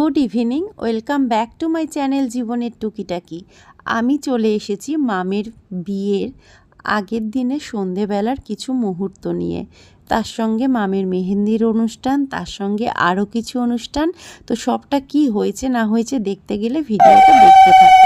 Good evening, welcome back to my channel জীবনের টুকিটাকি। আমি চলে এসেছি মামের বিয়ের আগের দিনে সন্ধেবেলার কিছু মুহূর্ত নিয়ে। তার সঙ্গে মামের মেহেন্দির অনুষ্ঠান, তার সঙ্গে আরও কিছু অনুষ্ঠান। তো সবটা কি হয়েছে না হয়েছে দেখতে গেলে ভিডিওটা দেখতে থাকো।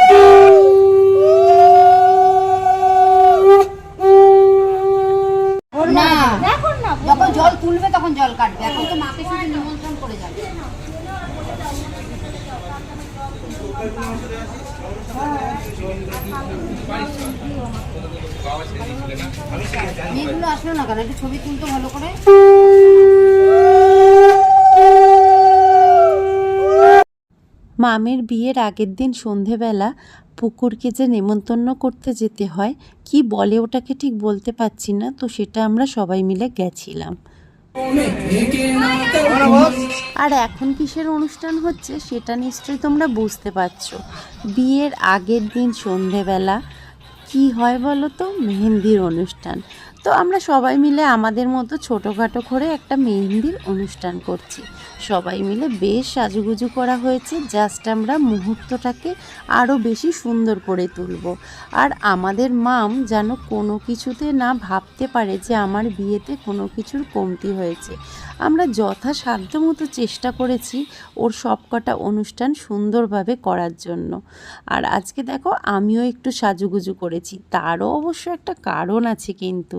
মেয়েগুলো আসলো না কেন? একটু ছবি তুলতো ভালো করে? মামের বিয়ের আগের দিন সন্ধেবেলা পুকুরকে যে নেমন্তন্ন করতে যেতে হয়, কি বলে ওটাকে ঠিক বলতে পারছি না, তো সেটা আমরা সবাই মিলে গেছিলাম। আর এখন কিসের অনুষ্ঠান হচ্ছে সেটা নিশ্চয়ই তোমরা বুঝতে পারছ। বিয়ের আগের দিন সন্ধেবেলা কি হয় বলো তো? মেহেন্দির অনুষ্ঠান। তো আমরা সবাই মিলে আমাদের মতো ছোটোখাটো করে একটা মেহেন্দির অনুষ্ঠান করছি। সবাই মিলে বেশ সাজুগুজু করা হয়েছে জাস্ট আমরা মুহূর্তটাকে আরও বেশি সুন্দর করে তুলব। আর আমাদের মাম যেন কোনো কিছুতে না ভাবতে পারে যে আমার বিয়েতে কোনো কিছুর কমতি হয়েছে। আমরা যথাসাধ্য মতো চেষ্টা করেছি ওর সবকটা অনুষ্ঠান সুন্দরভাবে করার জন্য। আর আজকে দেখো আমিও একটু সাজুগুজু করেছি, তারও অবশ্য একটা কারণ আছে কিন্তু।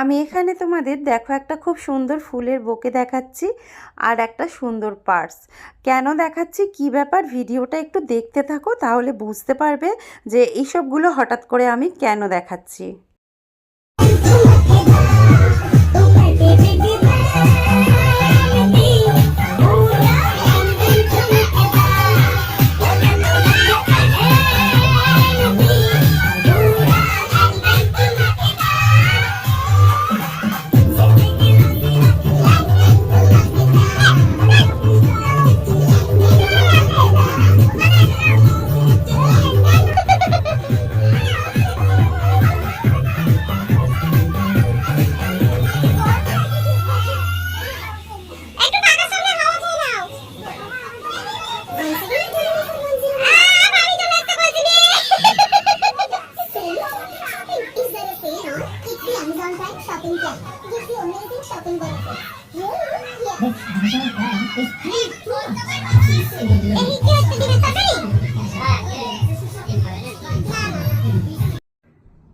আমি এখানে তোমাদের দেখো একটা খুব সুন্দর ফুলের বোকে দেখাচ্ছি আর একটা সুন্দর পার্স। কেন দেখাচ্ছি? কি ব্যাপার? ভিডিওটা একটু দেখতে থাকো, তাহলে বুঝতে পারবে যে এইসবগুলো হঠাৎ করে আমি কেন দেখাচ্ছি।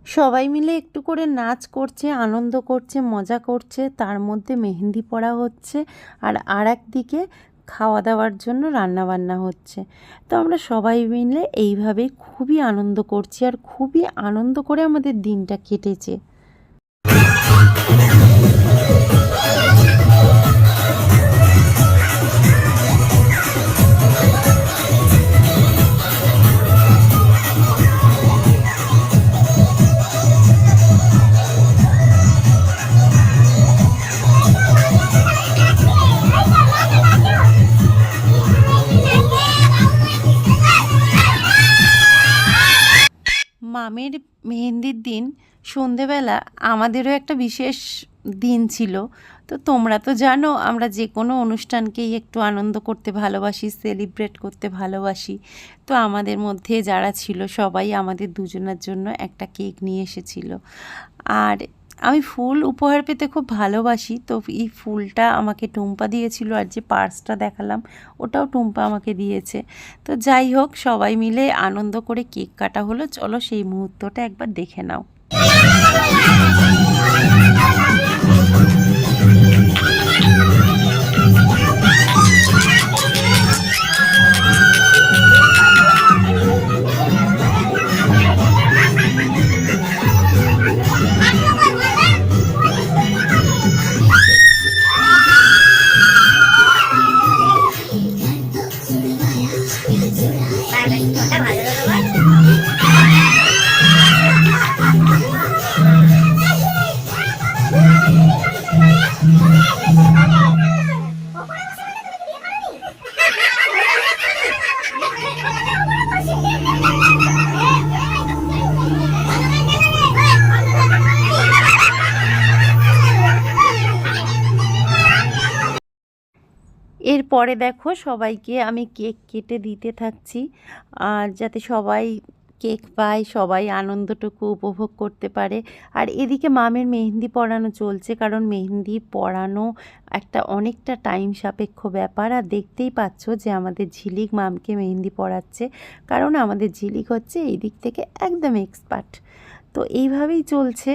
সবাই মিলে একটু করে নাচ করছে, আনন্দ করছে, মজা করছে, তার মধ্যে মেহেন্দি পড়া হচ্ছে আর আর একদিকে খাওয়া দাওয়ার জন্য রান্না বান্না হচ্ছে। তো আমরা সবাই মিলে এইভাবেই খুবই আনন্দ করছি আর খুবই আনন্দ করে আমাদের দিনটা কেটেছে। মামের মেহেন্দির দিন সন্ধেবেলা আমাদেরও একটা বিশেষ দিন ছিল। তো তোমরা তো জানো, আমরা যে কোনো অনুষ্ঠানকেই একটু আনন্দ করতে ভালোবাসি সেলিব্রেট করতে ভালোবাসি। তো আমাদের মধ্যে যারা ছিল সবাই আমাদের দুজনের জন্য একটা কেক নিয়ে এসেছিল। আর আমি ফুল উপহার পেতে খুব ভালোবাসি, তো এই ফুলটা আমাকে টুম্পা দিয়েছিল আর যে পার্সটা দেখালাম, ওটাও টুম্পা আমাকে দিয়েছে। তো যাই হোক, সবাই মিলে আনন্দ করে কেক কাটা হলো, চলো সেই মুহূর্তটা একবার দেখে নাও। ายเป็นหัวหน้าหมาเลย এরপরে দেখো সবাইকে আমি কেক কেটে দিতে থাকছি। আর যাতে সবাই কেক পায়, সবাই আনন্দটুকু উপভোগ করতে পারে। আর এদিকে মামের মেহেন্দি পরানো চলছে, কারণ মেহেন্দি পরানো একটা অনেকটা টাইম সাপেক্ষ ব্যাপার। আর দেখতেই পাচ্ছ যে আমাদের ঝিলিক মামকে মেহেন্দি পড়াচ্ছে কারণ আমাদের ঝিলিক হচ্ছে এই দিক থেকে একদম এক্সপার্ট তো এইভাবেই চলছে।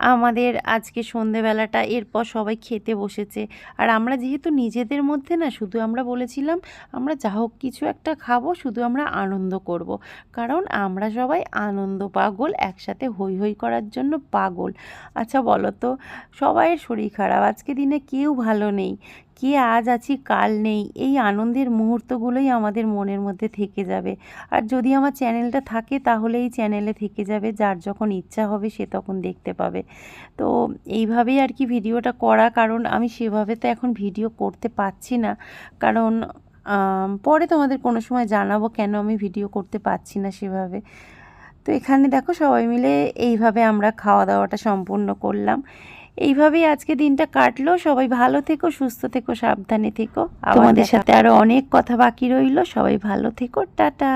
আমাদের আজকে সন্ধেবেলাটা এরপর সবাই খেতে বসেছে। আর আমরা যেহেতু নিজেদের মধ্যে না, শুধু আমরা বলেছিলাম, আমরা যা হোক কিছু একটা খাব, শুধু আমরা আনন্দ করব। কারণ আমরা সবাই আনন্দ পাগল, একসাথে হই হই করার জন্য পাগল। আচ্ছা বলো তো, সবাইয়ের শরীর খারাপ, আজকে দিনে কেউ ভালো নেই। কে আজ আছি, কাল নেই, এই আনন্দের মুহূর্তগুলোই আমাদের মনের মধ্যে থেকে যাবে। আর যদি আমার চ্যানেলটা থাকে, তাহলে এই চ্যানেলে থেকে যাবে, যার যখন ইচ্ছা হবে সে তখন দেখতে পাবে। তো এইভাবেই আর কি ভিডিওটা করা, কারণ আমি সেভাবে তো এখন ভিডিও করতে পারছি না। কারণ পরে তোমাদের কোনো সময় জানাব কেন আমি ভিডিও করতে পারছি না সেভাবে। তো এখানে দেখো সবাই মিলে এইভাবে আমরা খাওয়া দাওয়াটা সম্পূর্ণ করলাম। এইভাবেই আজকে দিনটা কাটলো। সবাই ভালো থেকো সুস্থ থেকো সাবধানে থেকো। আমাদের সাথে আরও অনেক কথা বাকি রইল। সবাই ভালো থেকো। টাটা।